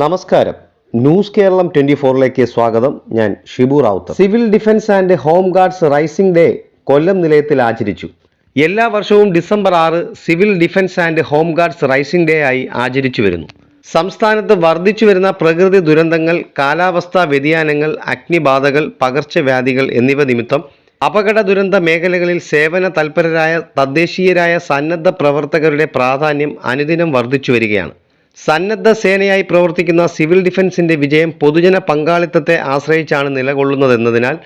നമസ്കാരം. News Keralam twenty ഫോറിലേക്ക് സ്വാഗതം. ഞാൻ Shibu Rawther. Civil defence and home guards rising day Kollam നിലയത്തിൽ ആചരിച്ചു. എല്ലാ വർഷവും ഡിസംബർ ആറ് civil defence and home guards rising day ആയി ആചരിച്ചു വരുന്നു. സംസ്ഥാനത്ത് വർദ്ധിച്ചു വരുന്ന പ്രകൃതി ദുരന്തങ്ങൾ കാലാവസ്ഥാ വ്യതിയാനങ്ങൾ അഗ്നിബാധകൾ പകർച്ചവ്യാധികൾ എന്നിവ നിമിത്തം അപകട ദുരന്ത മേഖലകളിൽ സേവന തൽപരരായ തദ്ദേശീയരായ സന്നദ്ധ പ്രവർത്തകരുടെ പ്രാധാന്യം അനുദിനം വർദ്ധിച്ചു വരികയാണ്. സന്നദ്ധ സേനയായി പ്രവർത്തിക്കുന്ന സിവിൽ ഡിഫൻസിന്റെ വിജയം പൊതുജന പങ്കാളിത്തത്തെ ആശ്രയിച്ചാണ് നിലകൊള്ളുന്നതെന്നതിനാൽ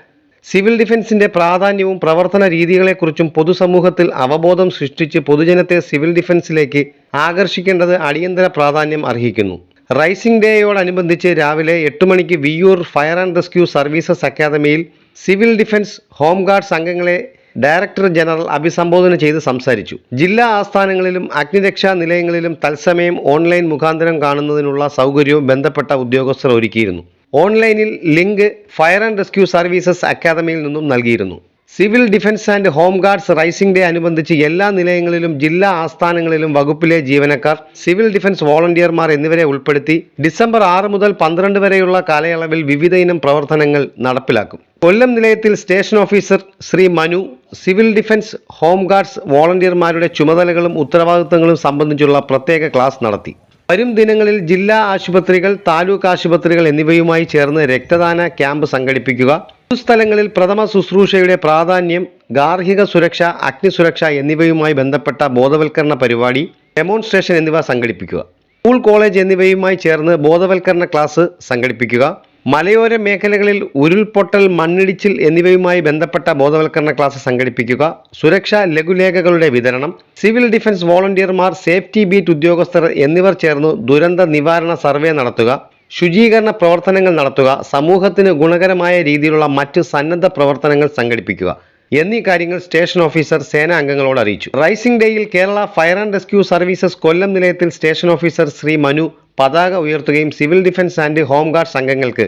സിവിൽ ഡിഫൻസിന്റെ പ്രാധാന്യവും പ്രവർത്തന രീതികളെക്കുറിച്ചും പൊതുസമൂഹത്തിൽ അവബോധം സൃഷ്ടിച്ച് പൊതുജനത്തെ സിവിൽ ഡിഫൻസിലേക്ക് ആകർഷിക്കേണ്ടത് അടിയന്തര പ്രാധാന്യം അർഹിക്കുന്നു. റൈസിംഗ് ഡേയോടനുബന്ധിച്ച് രാവിലെ എട്ട് മണിക്ക് Viyyur fire and rescue services അക്കാദമിയിൽ സിവിൽ ഡിഫൻസ് ഹോംഗാർഡ്സ് അംഗങ്ങളെ ഡയറക്ടർ ജനറൽ അഭിസംബോധന ചെയ്ത് സംസാരിച്ചു. ജില്ലാ ആസ്ഥാനങ്ങളിലും അഗ്നിരക്ഷാ നിലയങ്ങളിലും തത്സമയം ഓൺലൈൻ മുഖാന്തരം കാണുന്നതിനുള്ള സൗകര്യവും ബന്ധപ്പെട്ട ഉദ്യോഗസ്ഥർ ഒരുക്കിയിരുന്നു. ഓൺലൈനിൽ link fire and rescue services അക്കാദമിയിൽ നിന്നും നൽകിയിരുന്നു. Civil defence and home guards rising day അനുബന്ധിച്ച് എല്ലാ നിലയങ്ങളിലും ജില്ലാ ആസ്ഥാനങ്ങളിലും വകുപ്പിലെ ജീവനക്കാർ സിവിൽ ഡിഫൻസ് വോളണ്ടിയർമാർ എന്നിവരെ ഉൾപ്പെടുത്തി ഡിസംബർ ആറ് മുതൽ പന്ത്രണ്ട് വരെയുള്ള കാലയളവിൽ വിവിധ ഇനം പ്രവർത്തനങ്ങൾ നടപ്പിലാക്കും. കൊല്ലം നിലയത്തിൽ station officer Shri Manu civil defence home guards വോളണ്ടിയർമാരുടെ ചുമതലകളും ഉത്തരവാദിത്തങ്ങളും സംബന്ധിച്ചുള്ള പ്രത്യേക ക്ലാസ് നടത്തി. വരും ദിനങ്ങളിൽ ജില്ലാ ആശുപത്രികൾ താലൂക്ക് ആശുപത്രികൾ എന്നിവയുമായി ചേർന്ന് രക്തദാന ക്യാമ്പ് സംഘടിപ്പിക്കുക. പൊതുസ്ഥലങ്ങളിൽ പ്രഥമ ശുശ്രൂഷയുടെ പ്രാധാന്യം ഗാർഹിക സുരക്ഷ അഗ്നിസുരക്ഷ എന്നിവയുമായി ബന്ധപ്പെട്ട ബോധവൽക്കരണ പരിപാടി ഡെമോൺസ്ട്രേഷൻ എന്നിവ സംഘടിപ്പിക്കുക. സ്കൂൾ കോളേജ് എന്നിവയുമായി ചേർന്ന് ബോധവൽക്കരണ ക്ലാസ് സംഘടിപ്പിക്കുക. മലയോര മേഖലകളിൽ ഉരുൾപൊട്ടൽ മണ്ണിടിച്ചിൽ എന്നിവയുമായി ബന്ധപ്പെട്ട ബോധവൽക്കരണ ക്ലാസ് സംഘടിപ്പിക്കുക. സുരക്ഷാ ലഘുലേഖകളുടെ വിതരണം. സിവിൽ ഡിഫൻസ് വോളണ്ടിയർമാർ സേഫ്റ്റി ബീറ്റ് ഉദ്യോഗസ്ഥർ എന്നിവർ ചേർന്ന് ദുരന്ത നിവാരണ സർവേ നടത്തുക. ശുചീകരണ പ്രവർത്തനങ്ങൾ നടത്തുക. സമൂഹത്തിന് ഗുണകരമായ രീതിയിലുള്ള മറ്റ് സന്നദ്ധ പ്രവർത്തനങ്ങൾ സംഘടിപ്പിക്കുക. എന്നീ കാര്യങ്ങൾ സ്റ്റേഷൻ ഓഫീസർ സേനാ അംഗങ്ങളോട് അറിയിച്ചു. റൈസിംഗ് ഡേയിൽ Kerala fire and rescue services Kollam നിലയത്തിൽ സ്റ്റേഷൻ ഓഫീസർ ശ്രീ മനു പതാക ഉയർത്തുകയും സിവിൽ ഡിഫൻസ് ആൻഡ് ഹോംഗാർഡ് സംഘങ്ങൾക്ക്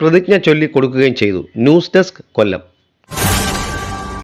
പ്രതിജ്ഞ ചൊല്ലി കൊടുക്കുകയും ചെയ്തു. News desk Kollam.